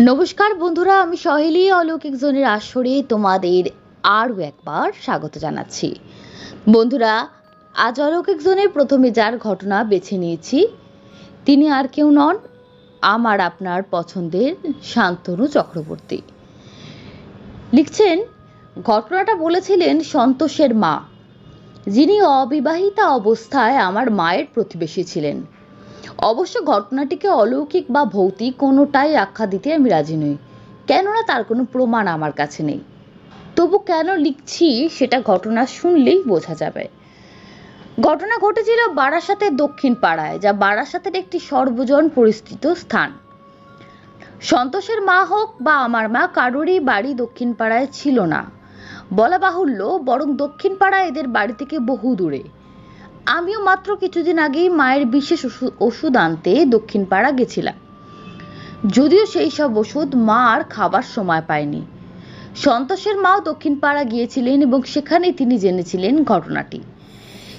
নমস্কার বন্ধুরা, আমি সহেলি, অলৌকিক জোনের আসরে তোমাদের আরও একবার স্বাগত জানাচ্ছি। বন্ধুরা, আজ অলৌকিক জোনের প্রথমে যার ঘটনা বেছে নিয়েছি, তিনি আর কেউ নন, আমার আপনার পছন্দের শান্তনু চক্রবর্তী। লিখছেন, ঘটনাটা বলেছিলেন সন্তোষের মা, যিনি অবিবাহিতা অবস্থায় আমার মায়ের প্রতিবেশী ছিলেন। অবশ্য ঘটনাটিকে অলৌকিক বা ভৌতিক কোনোটাই আখ্যা দিতে আমি রাজি নই। কেননা তার কোনো প্রমাণ আমার কাছে নেই। তবু কেন লিখছি সেটা ঘটনা শুনলেই বোঝা যাবে। ঘটনা ঘটেছিল বারাসাতের দক্ষিণ পাড়ায়, যা বারাসাতের একটি সর্বজন পরিস্থিত স্থান। সন্তোষের মা হোক বা আমার মা, কারোরই বাড়ি দক্ষিণ পাড়ায় ছিল না। বলা বাহুল্য, বরং দক্ষিণ পাড়া এদের বাড়ি থেকে বহু দূরে আমিও মাত্র কিছুদিন আগেই মায়ের বিশেষ ওষুধ আনতে দক্ষিণ পাড়া গেছিলাম। যদিও সেই সব ওষুধ মা আর খাবার সময় পায়নি। সন্তোষের মাও দক্ষিণ পাড়া গিয়েছিলেন এবং সেখানেই তিনি জেনেছিলেন ঘটনাটি।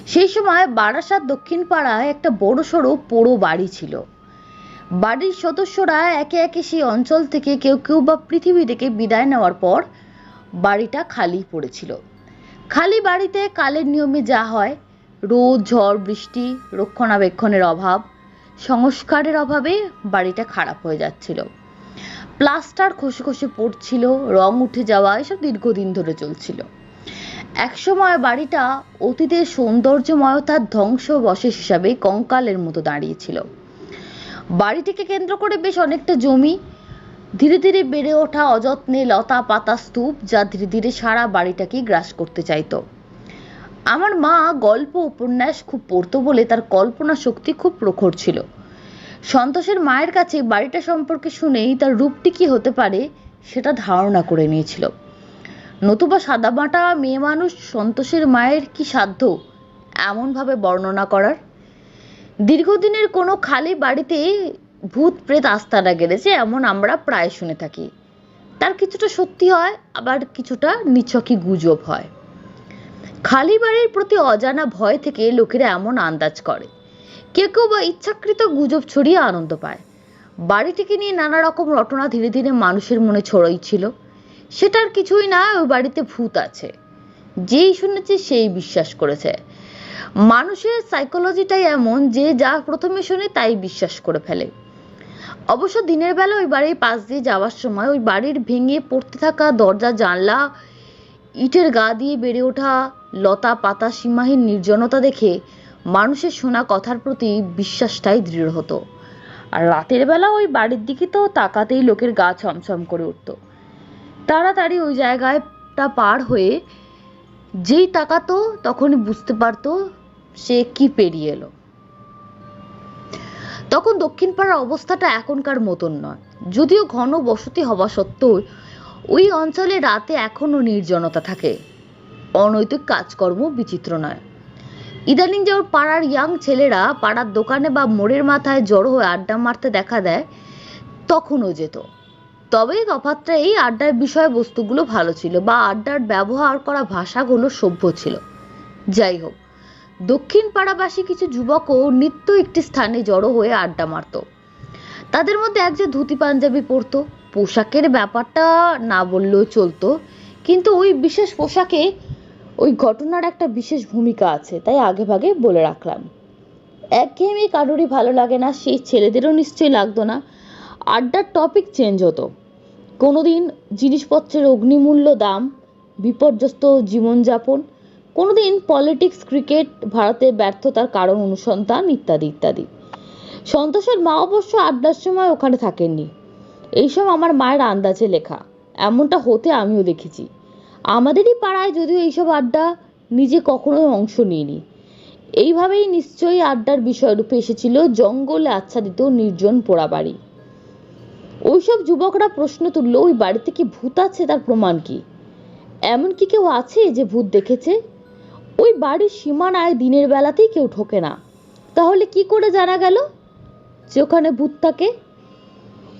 সেই সময় বারাসাত দক্ষিণ পাড়ায় একটা বড় সড়ো পোড়ো বাড়ি ছিল। বাড়ির সদস্যরা একে একে সেই অঞ্চল থেকে কেউ কেউ বা পৃথিবী থেকে বিদায় নেওয়ার পর বাড়িটা খালি পড়েছিল। খালি বাড়িতে কালের নিয়মে যা হয় রোদ, ঝড়, বৃষ্টি, রক্ষণাবেক্ষণের অভাব, সংস্কারের অভাবে বাড়িটা খারাপ হয়ে যাচ্ছিল। প্লাস্টার খসে খসে পড়ছিল, রং উঠে যাওয়া, এসব দীর্ঘদিন ধরে চলছিল। একসময় বাড়িটা অতীতের সৌন্দর্যময়তার ধ্বংসবশেষ হিসাবে কঙ্কালের মতো দাঁড়িয়েছিল। বাড়িটিকে কেন্দ্র করে বেশ অনেকটা জমি, ধীরে ধীরে বেড়ে ওঠা অযত্নে লতা পাতা স্তূপ, যা ধীরে ধীরে সারা বাড়িটাকে গ্রাস করতে চাইতো। আমার মা গল্প, উপন্যাস খুব পড়তো বলে তার কল্পনা শক্তি খুব প্রখর ছিল। সন্তোষের মায়ের কাছে বাড়িটা সম্পর্কে শুনেই তার রূপটি কি হতে পারে সেটা ধারণা করে নিয়েছিল। নতুবা সাদামাটা মেয়ে মানুষ সন্তোষের মায়ের কি সাধ্য এমনভাবে বর্ণনা করার? দীর্ঘদিনের কোনো খালি বাড়িতে ভূত প্রেত আস্তানা গেড়েছে এমন আমরা প্রায় শুনে থাকি। তার কিছুটা সত্যি হয়, আবার কিছুটা নিছকই গুজব হয়। খালি বাড়ির প্রতি অজানা ভয় থেকে লোকেরা এমন আন্দাজ করে। কেউ কেউ বা ইচ্ছাকৃত গুজব ছড়িয়ে আনন্দ পায়। বাড়িটিকে নিয়ে নানা রকম রটনা ধীরে ধীরে মানুষের মনে ছড়াইছিল সেটার কিছুই না, ওই বাড়িতে ভূত আছে। যেই শুনেছে সেই বিশ্বাস করেছে। মানুষের সাইকোলজিটাই এমন যে যা প্রথমে শোনে তাই বিশ্বাস করে ফেলে। অবশ্য দিনের বেলা ওই বাড়ির পাশ দিয়ে যাওয়ার সময় ওই বাড়ির ভেঙে পড়তে থাকা দরজা, জানলা ইটের গা দিয়ে বেড়ে ওঠা লতা পাতা সীমাহীন নির্জনতা দেখে মানুষের শোনা কথার প্রতি বিশ্বাসটাই দৃঢ় হতো। আর রাতের বেলা ওই বাড়ির দিকে তো তাকাতেই লোকের গা ছমছম করে উঠত। তাড়াতাড়ি ওই জায়গাটা পার হয়ে যেই তাকাতো তখনই বুঝতে পারতো সে কি পেরিয়ে এলো। তখন দক্ষিণ পাড়ার অবস্থাটা এখনকার মতন নয়, যদিও ঘন বসতি হওয়া সত্ত্বেও ওই অঞ্চলে রাতে এখনও নির্জনতা থাকে। অনৈতিক কাজকর্ম বিচিত্র নয়। ইদানিং যে ওর পাড়ার ইয়াং ছেলেরা পাড়ার দোকানে বা মোড়ের মাথায় জড়ো হয়ে আড্ডা মারতে দেখা দেয়, তখনও যেত। তবে তফাৎটা এই আড্ডার বিষয়বস্তুগুলো ভালো ছিল বা আড্ডার ব্যবহার করা ভাষাগুলো সভ্য ছিল। যাই হোক, দক্ষিণ পাড়াবাসী কিছু যুবকও নিত্য একটি স্থানে জড়ো হয়ে আড্ডা মারত। তাদের মধ্যে এক যে ধুতি পাঞ্জাবি পরতো পোশাকের ব্যাপারটা না বললেও চলতো। কিন্তু ওই বিশেষ পোশাকে ওই ঘটনার একটা বিশেষ ভূমিকা আছে, তাই আগে ভাগে বলে রাখলাম। একঘেয়েমি কারোরই ভালো লাগে না, সেই ছেলেদেরও নিশ্চয়ই লাগতো না। আড্ডার টপিক চেঞ্জ হতো। কোনোদিন জিনিসপত্রের অগ্নিমূল্য দাম, বিপর্যস্ত জীবনযাপন, কোনোদিন পলিটিক্স ক্রিকেট ভারতের ব্যর্থতার কারণ অনুসন্ধান, ইত্যাদি ইত্যাদি। সন্তোষের মা অবশ্য আড্ডার সময় ওখানে থাকেননি। এইসব আমার মায়ের আন্দাজে লেখা। এমনটা হতে আমিও দেখেছি। আমাদেরই পাড়ায় যদিও এইসব আড্ডা নিজে কখনোই অংশ নিইনি। এইভাবেই নিশ্চয়ই আড্ডার বিষয়রূপে এসেছিল জঙ্গলে আচ্ছাদিত নির্জন পোড়া বাড়ি ওইসব যুবকরা প্রশ্ন তুলল, ওই বাড়িতে কি ভূত আছে? তার প্রমাণ কি? এমন কি কেউ আছে যে ভূত দেখেছে? ওই বাড়ির সীমানায় দিনের বেলাতেই কেউ ঠোকে না। তাহলে কি করে জানা গেল? যে ওখানে ভূত থাকে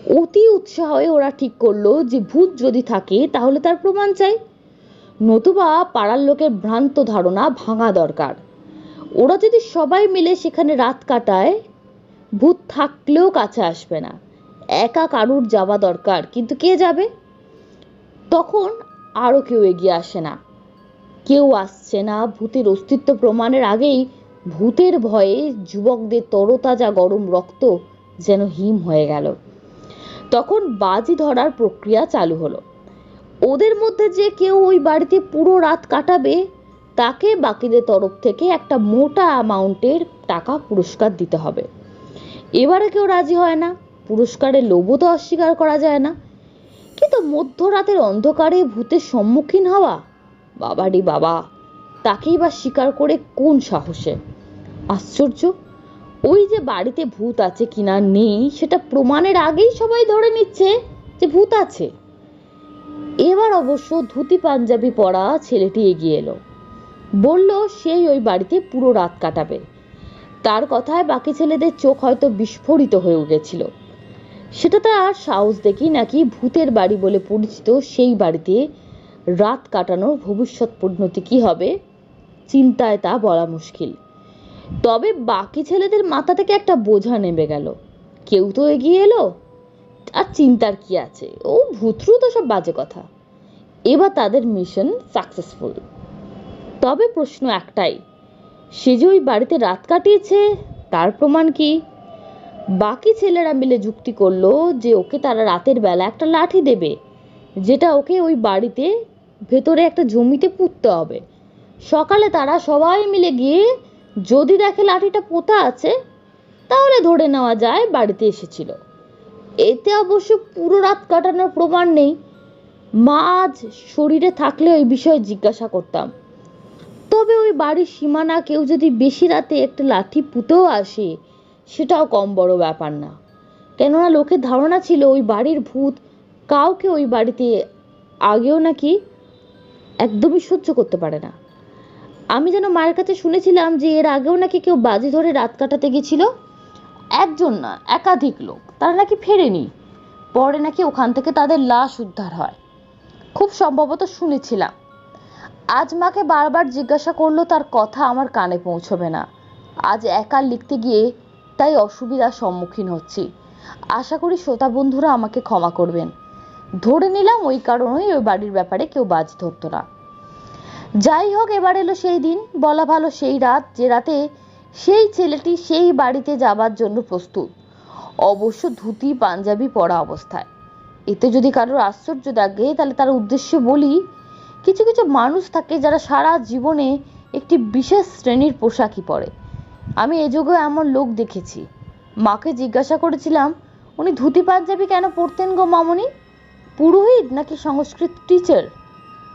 অতি উৎসাহে ওরা ঠিক করল যে ভূত যদি থাকে, তাহলে তার প্রমাণ চাই। নতুবা পাড়ার লোকের ভ্রান্ত ধারণা ভাঙা দরকার। ওরা যদি সবাই মিলে সেখানে রাত কাটায়, ভূত থাকলেও কাছে আসবে না। একা কারুর যাওয়া দরকার, কিন্তু কে যাবে? তখন আরও কেউ এগিয়ে আসে না। কেউ আসছে না, ভূতের অস্তিত্ব প্রমাণের আগেই ভূতের ভয়ে যুবকদের তরতাজা গরম রক্ত যেন হিম হয়ে গেল। তখন বাজি ধরার প্রক্রিয়া চালু হলো। ওদের মধ্যে যে কেউ ওই বাড়িতে পুরো রাত কাটাবে, তাকে বাকিদের তরফ থেকে একটা মোটা অ্যামাউন্টের টাকা পুরস্কার দিতে হবে। এবারে কেউ রাজি হয় না, পুরস্কারের লোভও তো অস্বীকার করা যায় না। কিন্তু মধ্যরাতের অন্ধকারে ভূতের সম্মুখীন হওয়া, বাবারি বাবা, তাকেই বা স্বীকার করে কোন সাহসে? আশ্চর্য ওই যে বাড়িতে ভূত আছে কিনা নেই, সেটা প্রমাণের আগেই সবাই ধরে নিচ্ছে যে ভূত আছে। এবার অবশ্য ধুতি পাঞ্জাবি পরা ছেলেটি এগিয়ে এলো। বলল, সেই ওই বাড়িতে পুরো রাত কাটাবে। তার কথায় বাকি ছেলেদের চোখ হয়তো বিস্ফোরিত হয়ে উঠেছিল। সেটা তার সাহস দেখি নাকি ভূতের বাড়ি বলে পরিচিত সেই বাড়িতে রাত কাটানোর ভবিষ্যৎ পরিণতি কি হবে, চিন্তায় তা বলা মুশকিল। তবে বাকি ছেলেদের মাথা থেকে একটা বোঝা নেমে গেল। কেউ তো এগিয়ে এলো। আর চিন্তার কি আছে? ও ভূতরু তো সব বাজে কথা। এবার তাদের মিশন সাকসেসফুল। তবে প্রশ্ন একটাই, সে যে ওই বাড়িতে রাত কাটিয়েছে, তার প্রমাণ কি? বাকি ছেলেরা মিলে যুক্তি করল যে ওকে তারা রাতের বেলা একটা লাঠি দেবে, যেটা ওকে ওই বাড়িতে ভেতরে একটা জমিতে পুঁততে হবে। সকালে তারা সবাই মিলে গিয়ে যদি দেখে লাঠিটা পোতা আছে, তাহলে ধরে নেওয়া যায় বাড়িতে এসেছিল। এতে অবশ্য পুরো রাত কাটানোর প্রমাণ নেই। মা আজ শরীরে থাকলে ওই বিষয়ে জিজ্ঞাসা করতাম। তবে ওই বাড়ির সীমানা কেউ যদি বেশি রাতে একটা লাঠি পুঁতেও আসে, সেটাও কম বড় ব্যাপার না। কেননা লোকের ধারণা ছিল ওই বাড়ির ভূত কাউকে ওই বাড়িতে আগেও নাকি একদমই সহ্য করতে পারে না। আমি যেন মায়ের কাছে শুনেছিলাম যে এর আগেও নাকি কেউ বাজি ধরে রাত কাটাতে গেছিল। একজন না, একাধিক লোক। তারা নাকি ফেরেনি। পরে নাকি ওখান থেকে তাদের লাশ উদ্ধার হয়। খুব সম্ভবত শুনেছিলাম। আজ মাকে বারবার জিজ্ঞাসা করল তার কথা আমার কানে পৌঁছবে না। আজ একা লিখতে গিয়ে তাই অসুবিধার সম্মুখীন হচ্ছি। আশা করি শ্রোতা বন্ধুরা আমাকে ক্ষমা করবেন। ধরে নিলাম ওই কারণেই ওই বাড়ির ব্যাপারে কেউ বাজ ধরতো না। যাই হোক, এবার এলো সেই দিন। বলা ভালো সেই রাত যে রাতে সেই ছেলেটি সেই বাড়িতে যাবার জন্য প্রস্তুত। অবশ্য ধুতি, পাঞ্জাবি পরা অবস্থায়। এতে যদি কারোর আশ্চর্য লাগে তাহলে তার উদ্দেশ্যে বলি, কিছু কিছু মানুষ থাকে যারা সারা জীবনে একটি বিশেষ শ্রেণির পোশাকই পরে। আমি এ যুগে এমন লোক দেখেছি। মাকে জিজ্ঞাসা করেছিলাম, উনি ধুতি, পাঞ্জাবি কেন পরতেন গো মামনি? পুরোহিত নাকি সংস্কৃত টিচার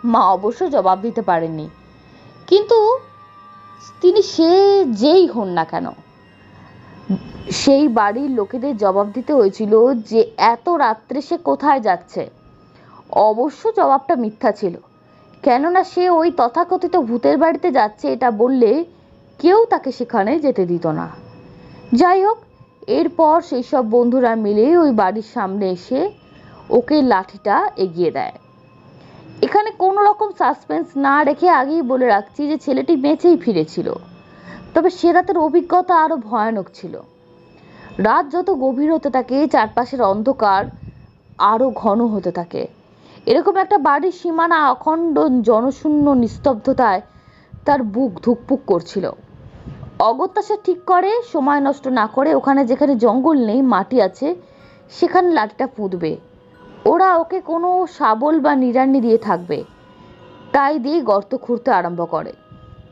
মা অবশ্য জবাব দিতে পারেননি। কিন্তু তিনি সে যেই হন না কেন, সেই বাড়ির লোকেদের জবাব দিতে হয়েছিল যে এত রাত্রে সে কোথায় যাচ্ছে। অবশ্য জবাবটা মিথ্যা ছিল। কেননা সে ওই তথাকথিত ভূতের বাড়িতে যাচ্ছে এটা বললে কেউ তাকে সেখানে যেতে দিত না। যাই হোক, এরপর সেই সব বন্ধুরা মিলে ওই বাড়ির সামনে এসে ওকে লাঠিটা এগিয়ে দেয়। এখানে কোনো রকম সাসপেন্স না রেখে আগেই বলে রাখছি যে ছেলেটি বেঁচেই ফিরেছিল। তবে সে রাতের অভিজ্ঞতা আরও ভয়ানক ছিল। রাত যত গভীর হতে থাকে, চারপাশের অন্ধকার আরও ঘন হতে থাকে। এরকম একটা বাড়ির সীমানা অখণ্ড জনশূন্য নিস্তব্ধতায় তার বুক ধুকপুক করছিল। অগত্যা সে ঠিক করে, সময় নষ্ট না করে ওখানে যেখানে জঙ্গল নেই, মাটি আছে, সেখানে লাঠিটা পুঁতবে। ওরা ওকে কোনো শাবল বা নিড়ানি দিয়ে থাকবে। তাই দিয়ে গর্ত খুঁড়তে আরম্ভ করে।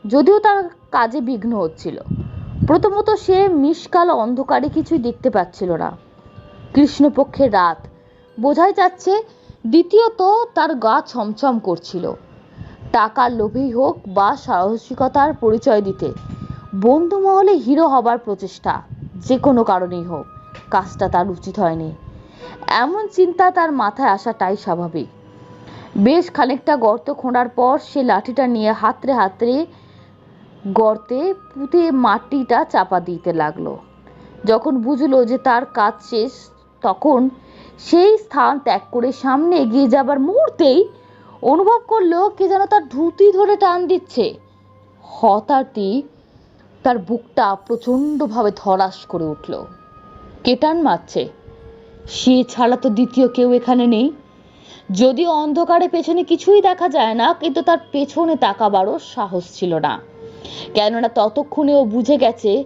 যদিও তার কাজে বিঘ্ন হচ্ছিল। প্রথমত সে মিসকাল অন্ধকারে কিছুই দেখতে পাচ্ছিল না। কৃষ্ণপক্ষের রাত। বোঝাই যাচ্ছে দ্বিতীয়ত তার গা ছমছম করছিল। টাকার লোভেই হোক বা সাহসিকতার পরিচয় দিতে। বন্ধু মহলে হিরো হবার প্রচেষ্টা, যে কোনো কারণেই হোক। কাজটা তার উচিত হয়নি। এমন চিন্তা তার মাথায় আসাটাই স্বাভাবিক। বেশ খানিকটা গর্ত খোঁড়ার পর সে লাঠিটা নিয়ে হাতড়ে হাতড়ে গর্তে পুঁতে মাটিটা চাপা দিতে লাগল। যখন বুঝলো যে তার কাজ শেষ, তখন সেই স্থান ত্যাগ করে সামনে এগিয়ে যাবার মুহূর্তেই অনুভব করল কে যেন তার ধুতি ধরে টান দিচ্ছে। হঠাৎই তার বুকটা প্রচণ্ডভাবে ধরাস করে উঠল। কে টান মারছে। সে ছাড়া তো দ্বিতীয় কেউ এখানে নেই। যদিও অন্ধকারে পেছনে কিছুই দেখা যায় না, কিন্তু তার পেছনে তাকাবারও সাহস ছিল না। কেননা ততক্ষণে ও বুঝে গেছে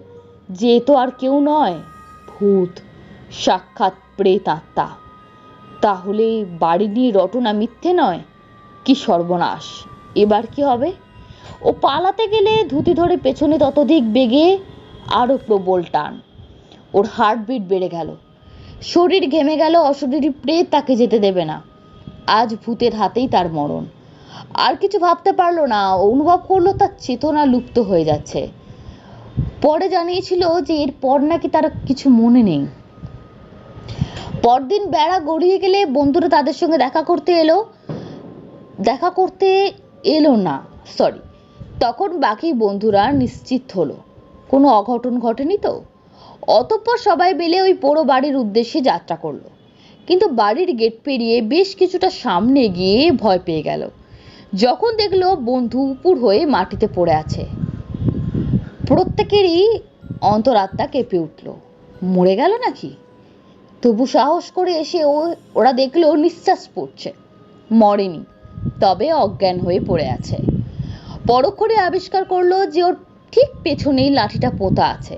যে তো আর কেউ নয়, ভূত, সাক্ষাৎ প্রেত আত্মা তাহলে বাড়ি নিয়ে রটনা মিথ্যে নয়, কি সর্বনাশ? এবার কি হবে? ও পালাতে গেলে ধুতি ধরে পেছনে ততোধিক বেগে আরও প্রবল টান। ওর হার্টবিট বেড়ে গেল। শরীর ঘেমে গেল, অশরীরী প্রেত তাকে যেতে দেবে না। আজ ভূতের হাতেই তার মরণ। আর কিছু ভাবতে পারল না, অনুভব করল তার চেতনা লুপ্ত হয়ে যাচ্ছে। পরে জানিয়েছিল যে এরপর নাকি তার কিছু মনে নেই। পরদিন বেড়া গড়িয়ে গেলে বন্ধুরা তাদের সঙ্গে দেখা করতে এলো। দেখা করতে এলো না সরি তখন বাকি বন্ধুরা নিশ্চিত হলো। কোনো অঘটন ঘটেনি তো? অতঃপর সবাই মিলে ওই পোড়ো বাড়ির উদ্দেশ্যে যাত্রা করল। কিন্তু বাড়ির গেট পেরিয়ে বেশ কিছুটা সামনে গিয়ে ভয় পেয়ে গেল। যখন দেখল বন্ধু উপুর হয়ে মাটিতে পড়ে আছে। প্রত্যেকেরই অন্তরাত্মা কেঁপে উঠল। মরে গেল নাকি? তবু সাহস করে এসে ও, ওরা দেখল নিঃশ্বাস পড়ছে। মরেনি, তবে অজ্ঞান হয়ে পড়ে আছে। পরক্ষণে আবিষ্কার করল যে ওর ঠিক পেছনেই লাঠিটা পোতা আছে।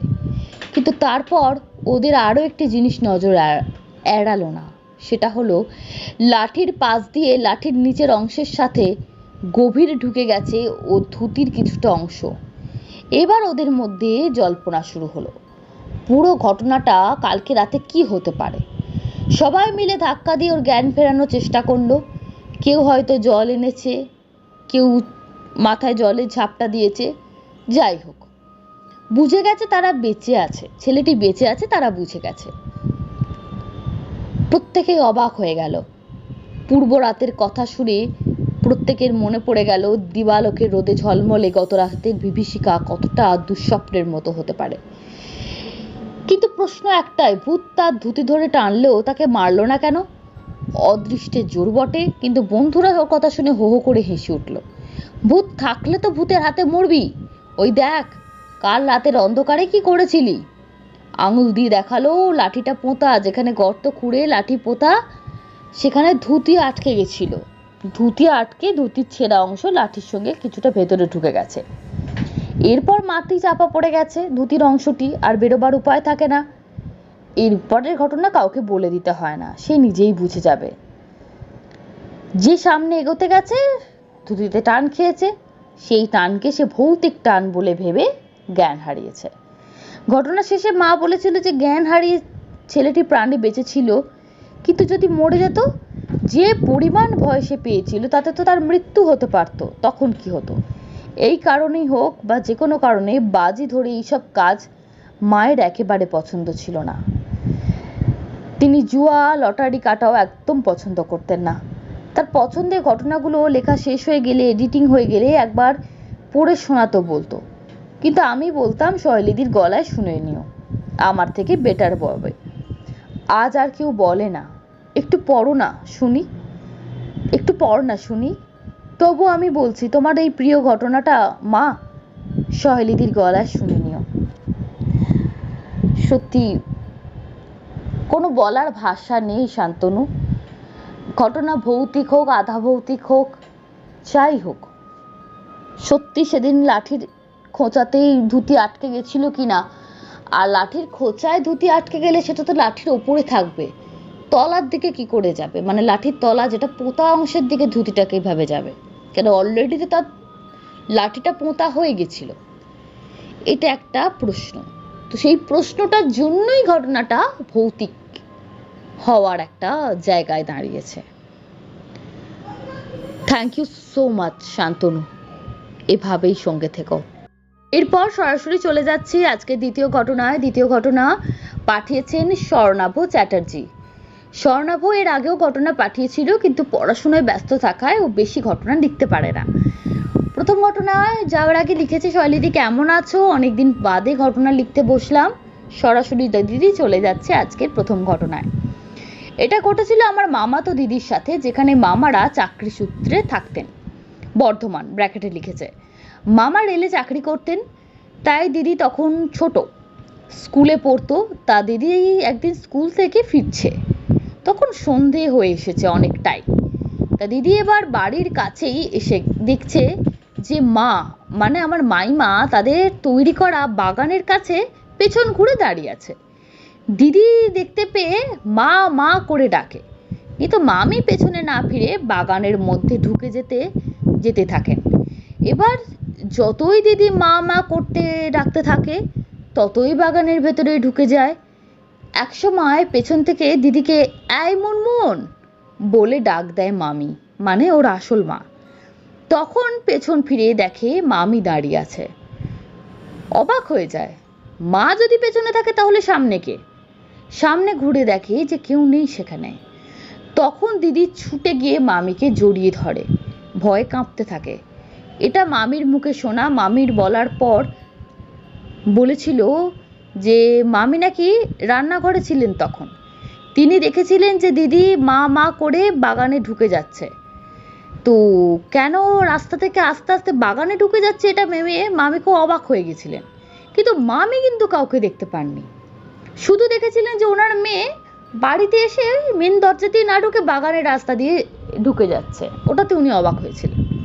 কিন্তু তারপর ওদের আরও একটি জিনিস নজর এড়- এড়ালো না। সেটা হলো, লাঠির পাশ দিয়ে লাঠির নিচের অংশের সাথে গভীরে ঢুকে গেছে ও ধুতির কিছুটা অংশ। এবার ওদের মধ্যে জল্পনা শুরু হলো। পুরো ঘটনাটা কালকে রাতে কি হতে পারে? সবাই মিলে ধাক্কা দিয়ে ওর জ্ঞান ফেরানোর চেষ্টা করল। কেউ হয়তো জল এনেছে, কেউ মাথায় জলের ঝাপটা দিয়েছে। যাই হোক বুঝে গেছে তারা বেঁচে আছে। ছেলেটি বেঁচে আছে, তারা বুঝে গেছে। প্রত্যেকেই অবাক হয়ে গেল। পূর্ব রাতের কথা শুনে প্রত্যেকের মনে পড়ে গেল দিবালোকের রোদে ঝলমলে গত রাতের বিভীষিকা কতটা দুঃস্বপ্নের মতো হতে পারে। কিন্তু প্রশ্ন একটাই, ভূত তার ধুতি ধরে টানলেও তাকে মারলো না কেন? অদৃষ্টে জোর বটে, কিন্তু বন্ধুরা ওর কথা শুনে হো হো করে হেসে উঠল। ভূত থাকলে তো ভূতের হাতে মরবি। ওই দেখ কাল রাতের অন্ধকারে কি করেছিলি? আঙুল দিয়ে দেখাল, লাঠিটা পোঁতা, যেখানে গর্ত খুঁড়ে লাঠি পোঁতা, সেখানে ধুতি আটকে গেছিল। ধুতি আটকে, ধুতির ছেঁড়া অংশ লাঠির সঙ্গে কিছুটা ভেতরে ঢুকে গেছে। এরপর মাটি চাপা পড়ে গেছে, ধুতির অংশটি, আর বেরোবার উপায় থাকে না। এরপরের ঘটনা কাউকে বলে দিতে হয় না, সে নিজেই বুঝে যাবে। যে সামনে এগোতে গেছে, ধুতিতে টান খেয়েছে। সেই টানকে সে ভৌতিক টান বলে ভেবে জ্ঞান হারিয়েছে। ঘটনা শেষে মা বলেছিল যে জ্ঞান হারিয়ে ছেলেটি প্রাণে বেঁচে ছিল কিন্তু যদি মরে যেত, যে পরিমাণ ভয় সে পেয়েছিল, তাতে তো তার মৃত্যু হতে পারত। তখন কি হতো? এই কারণেই হোক বা যে কোনো কারণে বাজি ধরে এইসব কাজ মায়ের একেবারে পছন্দ ছিল না। তিনি জুয়া, লটারি কাটাও একদম পছন্দ করতেন না। তার পছন্দের ঘটনাগুলো লেখা শেষ হয়ে গেলে, এডিটিং হয়ে গেলে একবার পড়ে শোনাতো বলতো। কিন্তু আমি বলতাম, শৈলীদির গলায় শুনে নিও। আমার থেকে বেটার বলবে। আজ আর কেউ বলে না। একটু পড়ো না, শুনি। একটু পড় না, শুনি। তবু আমি বলছি, তোমার এই প্রিয় ঘটনাটা, মা সহেলিদির গলায় শুনে নিও। সত্যি, কোনো বলার ভাষা নেই, শান্তনু। ঘটনা ভৌতিক হোক, আধা ভৌতিক হোক, যাই হোক। সত্যি সেদিন লাঠির খোঁচাতেই ধুতি আটকে গেছিল কিনা? আর লাঠির খোঁচায় ধুতি আটকে গেলে সেটা তো লাঠির ওপরে থাকবে। তলার দিকে কি করে যাবে? মানে লাঠির তলা যেটা পোতা অংশের দিকে ধুতিটা কীভাবে যাবে। কেন অলরেডি তো তার লাঠিটা পোঁতা হয়ে গেছিল? এটা একটা প্রশ্ন। তো সেই প্রশ্নটার জন্যই ঘটনাটা ভৌতিক হওয়ার একটা জায়গায় দাঁড়িয়েছে। Thank you so much Shantanu. এভাবেই সঙ্গে থেকো। এরপর সরাসরি চলে যাচ্ছি আজকে দ্বিতীয় ঘটনায়। দ্বিতীয় ঘটনা পাঠিয়েছেন স্বর্ণাভ চ্যাটার্জি। স্বর্ণাভ এর আগেও ঘটনা পাঠিয়েছিল, কিন্তু পড়াশোনায় ব্যস্ত থাকায় ও বেশি ঘটনা লিখতে পারে না। প্রথম ঘটনায় যাওয়ার আগে লিখেছে শৈলীদি কেমন আছো? অনেকদিন বাদে ঘটনা লিখতে বসলাম। সরাসরি দিদি চলে যাচ্ছে আজকের প্রথম ঘটনায়। এটা ঘটেছিল আমার মামা তো দিদির সাথে, যেখানে মামারা চাকরি সূত্রে থাকতেন। বর্ধমান, ব্র্যাকেটে লিখেছে। মামা রেলে চাকরি করতেন, তাই দিদি তখন ছোট। স্কুলে পড়তো, তা দিদি একদিন স্কুল থেকে ফিরছে। তখন সন্ধে হয়ে এসেছে অনেকটাই। তা দিদি এবার বাড়ির কাছেই এসে দেখছে যে মা মানে আমার মাইমা, তাদের তৈরি করা বাগানের কাছে পেছন ঘুরে দাঁড়িয়ে আছে। দিদি দেখতে পেয়ে মা মা করে ডাকে। কিন্তু মামি পেছনে না ফিরে বাগানের মধ্যে ঢুকে যেতে যেতে থাকেন। এবার যতই দিদি মা মা করতে ডাকতে থাকে, ততই বাগানের ভেতরে ঢুকে যায়। একসময় পেছন থেকে দিদিকে, এই মুনমুন! বলে ডাক দেয় মামি মানে ওর আসল মা। তখন পেছন ফিরে দেখে মামি দাঁড়িয়ে আছে। অবাক হয়ে যায়, মা যদি পেছনে থাকে তাহলে সামনে কে? সামনে ঘুরে দেখে যে কেউ নেই সেখানে। তখন দিদি ছুটে গিয়ে মামিকে জড়িয়ে ধরে, ভয়ে কাঁপতে থাকে। এটা মামির মুখে শোনা, মামির বলার পর বলেছিল যে, মামি নাকি রান্নাঘরে ছিলেন তখন। তিনি দেখেছিলেন যে দিদি মা মা করে বাগানে ঢুকে যাচ্ছে। তো কেন রাস্তা থেকে আস্তে আস্তে বাগানে ঢুকে যাচ্ছে এটা ভেবে মামি খুব অবাক হয়ে গেছিলেন। কিন্তু মামি কিন্তু কাউকে দেখতে পাননি। শুধু দেখেছিলেন যে ওনার মেয়ে বাড়িতে এসে মেন দরজা দিয়ে না ঢুকে বাগানের রাস্তা দিয়ে ঢুকে যাচ্ছে। ওটাতে উনি অবাক হয়েছিলেন।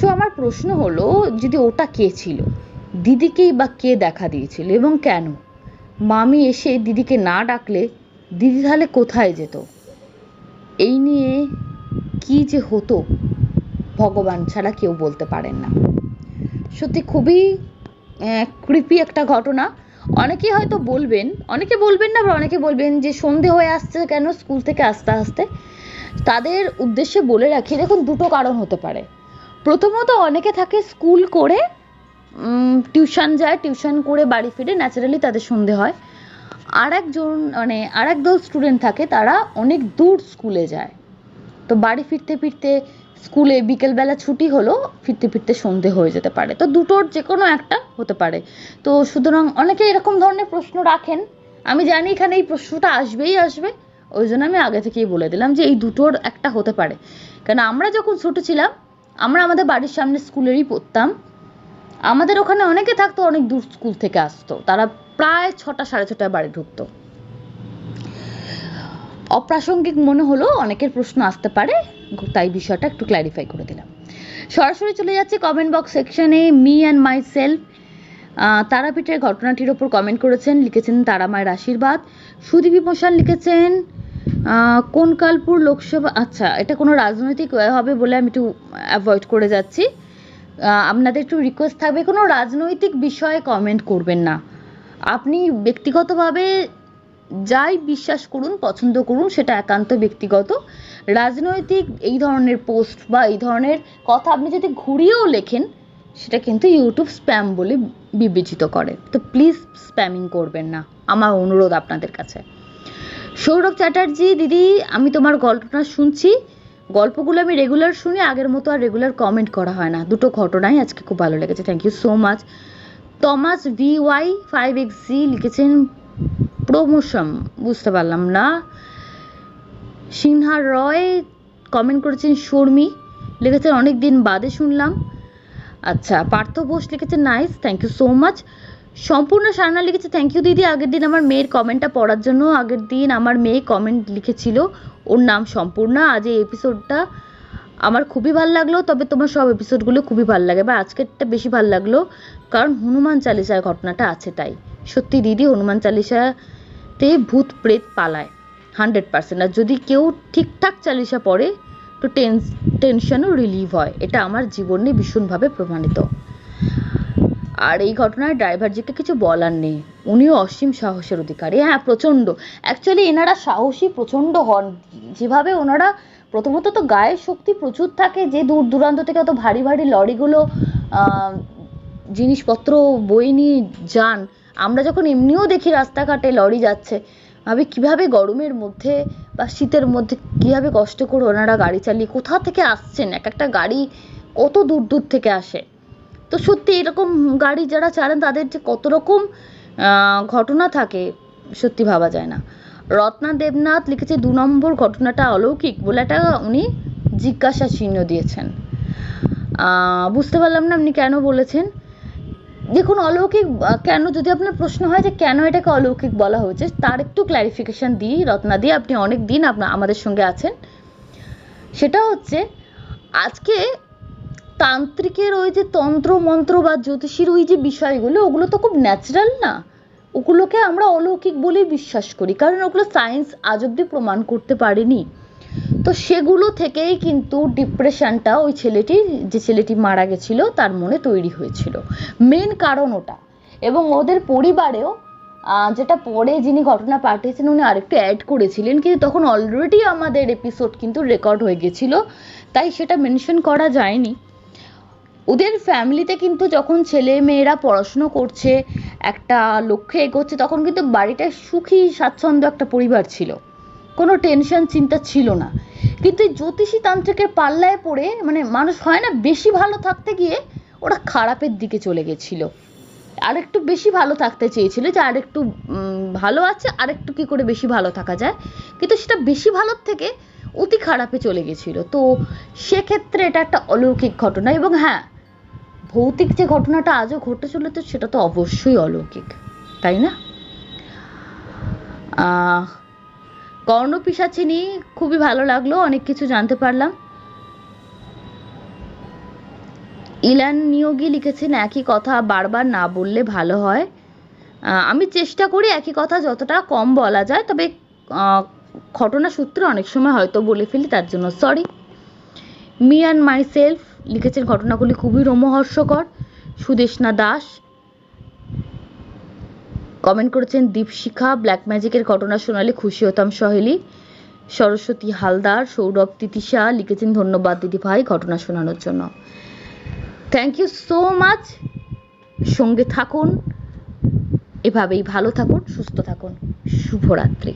তো আমার প্রশ্ন হলো, যদি ওটা কে ছিল? দিদিকেই বা কে দেখা দিয়েছিল এবং কেন? মামি এসে দিদিকে না ডাকলে দিদি তাহলে কোথায় যেত? এই নিয়ে কি যে হতো, ভগবান ছাড়া কেউ বলতে পারেন না। সত্যি খুবই কৃপি একটা ঘটনা। অনেকেই হয়তো বলবেন, অনেকে বলবেন না বা অনেকে বলবেন যে সন্ধে হয়ে আসছে কেন, স্কুল থেকে আস্তে আস্তে। তাদের উদ্দেশ্যে বলে রাখি, দেখুন দুটো কারণ হতে পারে। প্রথমত অনেকে থাকে স্কুল করে টিউশন যায়, টিউশন করে বাড়ি ফিরে ন্যাচারালি তাদের সন্ধে হয়। আর একজন মানে আর একদল স্টুডেন্ট থাকে, তারা অনেক দূর স্কুলে যায়। তো বাড়ি ফিরতে ফিরতে স্কুলে বিকেলবেলা ছুটি হলো, ফিরতে ফিরতে সন্ধে হয়ে যেতে পারে। তো দুটোর যে কোনো একটা হতে পারে। তো সুতরাং অনেকে এরকম ধরনের প্রশ্ন রাখেন। আমি জানি এখানে এই প্রশ্নটা আসবেই আসবে, ওই জন্য আমি আগে থেকেই বলে দিলাম যে এই দুটোর একটা হতে পারে। কেন আমরা যখন ছোট ছিলাম আমরা আমাদের বাড়ির সামনে স্কুলেরই পড়তাম। আমাদের ওখানে অনেকে থাকতো, অনেক দূর স্কুল থেকে আসতো। তারা প্রায় ছটা, সাড়ে ছটায় বাড়ি ঢুকতো। অপ্রাসঙ্গিক মনে হলো, অনেকের প্রশ্ন আসতে পারে, তাই বিষয়টা একটু ক্ল্যারিফাই করে দিলাম। সরাসরি চলে যাচ্ছে কমেন্ট বক্স সেকশনে মি অ্যান্ড মাই সেলফ তারাপীঠের ঘটনাটির ওপর কমেন্ট করেছেন, লিখেছেন তারা মায়ের আশীর্বাদ। সুদীপ মশাল লিখেছেন কোন কালপুর লোকসভা? আচ্ছা এটা কোনো রাজনৈতিক হবে বলে আমি একটু অ্যাভয়েড করে যাচ্ছি। আপনাদের একটু রিকোয়েস্ট থাকবে, কোনো রাজনৈতিক বিষয়ে কমেন্ট করবেন না। আপনি ব্যক্তিগতভাবে যাই বিশ্বাস করুন, পছন্দ করুন, সেটা একান্ত ব্যক্তিগত। রাজনৈতিক এই ধরনের পোস্ট বা এই ধরনের কথা আপনি যদি ঘুরিয়েও লেখেন, সেটা কিন্তু ইউটিউব স্প্যাম বলে বিবেচিত করে। তো প্লিজ স্প্যামিং করবেন না। আমার অনুরোধ আপনাদের কাছে। সৌরভ চ্যাটার্জি, দিদি, আমি তোমার গল্পটা শুনছি। গল্পগুলো আমি রেগুলার শুনি, আগের মতো আর রেগুলার কমেন্ট করা হয় না। দুটো ঘটনাই আজকে খুব ভালো লেগেছে। Thank you so much Thomas V Y five X G লিখেছেন প্রমোশন বুঝতে পারলাম না। সিনহা রয় কমেন্ট করেছেন, শর্মি। লিখেছেন অনেক দিন বাদে শুনলাম। আচ্ছা পার্থ ঘোষ লিখেছেন nice thank you so much Sampurna Sarna লিখেছে থ্যাংক ইউ দিদি। আগের দিন আমার মেয়ের কমেন্টটা পড়ার জন্য আগের দিন আমার মেয়ে কমেন্ট লিখেছিল। ওর নাম সম্পূর্ণা। আজ এই এপিসোডটা আমার খুবই ভালো লাগল। তবে তোমার সব এপিসোডগুলো খুবই ভালো লাগে বা আজকেরটা বেশি ভালো লাগল। কারণ হনুমান চালিসার ঘটনাটা আছে তাই। সত্যি, দিদি, হনুমান চালিসাতে ভূত প্রেত পালায়। হান্ড্রেড পার্সেন্ট আর যদি কেউ ঠিকঠাক চালিসা পড়ে, তো টেনশনও রিলিভ হয়। এটা আমার জীবনে ভীষণভাবে প্রমাণিত। আর এই ঘটনায় ড্রাইভারজিকে কিছু বলার নেই। উনিও অসীম সাহসের অধিকারী। হ্যাঁ প্রচণ্ড। অ্যাকচুয়ালি এনারা সাহসী, প্রচণ্ড হন। যেভাবে ওনারা প্রথমত তো গায়ের শক্তি প্রচুর থাকে, যে দূর দূরান্ত থেকে অত ভারী ভারী লরিগুলো জিনিসপত্র বয়ে নিয়ে যান, আমরা যখন এমনিও দেখি রাস্তাঘাটে লরি যাচ্ছে, ভাবে কীভাবে গরমের মধ্যে বা শীতের মধ্যে কীভাবে কষ্ট করে ওনারা গাড়ি চালিয়ে কোথা থেকে আসছেন? এক একটা গাড়ি কত দূর দূর থেকে আসে? তো সত্যি এরকম গাড়ি যারা চালান, তাদের যে কত রকম ঘটনা থাকে, সত্যি ভাবা যায় না। রত্না দেবনাথ লিখেছে, দু নম্বর ঘটনাটা অলৌকিক বলে একটা উনি জিজ্ঞাসা চিহ্ন দিয়েছেন। বুঝতে পারলাম না আপনি কেন বলেছেন। দেখুন, অলৌকিক কেন, যদি আপনার প্রশ্ন হয় যে কেন এটাকে অলৌকিক বলা হয়েছে, তার একটু ক্ল্যারিফিকেশন দিই, রত্না দিয়ে আপনি অনেক দিন আপনার আমাদের সঙ্গে আছেন। সেটা হচ্ছে, আজকে তান্ত্রিকের ওই যে তন্ত্র, মন্ত্র বা জ্যোতিষীর ওই যে বিষয়গুলো, ওগুলো তো খুব ন্যাচারাল না। ওগুলোকে আমরা অলৌকিক বলেই বিশ্বাস করি, কারণ ওগুলো সায়েন্স আজ অব্দি প্রমাণ করতে পারেনি। তো সেগুলো থেকেই কিন্তু ডিপ্রেশনটা ওই ছেলেটির যে ছেলেটি মারা গেছিল, তার মনে তৈরি হয়েছিল। মেন কারণ ওটা। এবং ওদের পরিবারেও যেটা পরে যিনি ঘটনা পাঠিয়েছেন, উনি আরেকটু অ্যাড করেছিলেন, কিন্তু তখন অলরেডি আমাদের এপিসোড কিন্তু রেকর্ড হয়ে গেছিল। তাই সেটা মেনশন করা যায়নি। ওদের ফ্যামিলিতে কিন্তু যখন ছেলে মেয়েরা পড়াশুনো করছে, একটা লক্ষ্যে এগোচ্ছে, তখন কিন্তু বাড়িটা সুখী, স্বাচ্ছন্দ্য একটা পরিবার ছিল। কোনো টেনশন চিন্তা ছিল না। কিন্তু জ্যোতিষী তান্ত্রিকের পাল্লায় পড়ে মানে মানুষ হয় না, বেশি ভালো থাকতে গিয়ে ওরা খারাপের দিকে চলে গেছিল। আর একটু বেশি ভালো থাকতে চেয়েছিল যে আর একটু ভালো আছে আর একটু কি করে বেশি ভালো থাকা যায়? কিন্তু সেটা বেশি ভালোর থেকে অতি খারাপে চলে গেছিল। তো সেক্ষেত্রে এটা একটা অলৌকিক ঘটনা এবং হ্যাঁ ভৌতিক যে ঘটনাটা আজও ঘটে চলেছে সেটা তো অবশ্যই অলৌকিক তাই না? আহ, কর্ণপিশাচিনী খুবই ভালো লাগল অনেক কিছু জানতে পারলাম। ইলান নিয়োগী লিখেছেন একই কথা বারবার না বললে ভালো হয়। আমি চেষ্টা করি একই কথা যতটা কম বলা যায় তবে ঘটনা সূত্রে অনেক সময় হয়তো বলে ফেলি তার জন্য sorry me and myself লিখেছেন ঘটনাগুলি খুবই রোমহর্ষকর। সুদেশনা দাস কমেন্ট করেছেন দীপশিখা ব্ল্যাক ম্যাজিকের ঘটনা শোনালে খুশি হতাম সহেলি। সরস্বতী হালদার, সৌরভ তিতিশা লিখেছেন, ধন্যবাদ দিদি ভাই ঘটনা শোনানোর জন্য। থ্যাংক ইউ সো মাচ সঙ্গে থাকুন। এভাবেই ভালো থাকুন, সুস্থ থাকুন। শুভরাত্রি।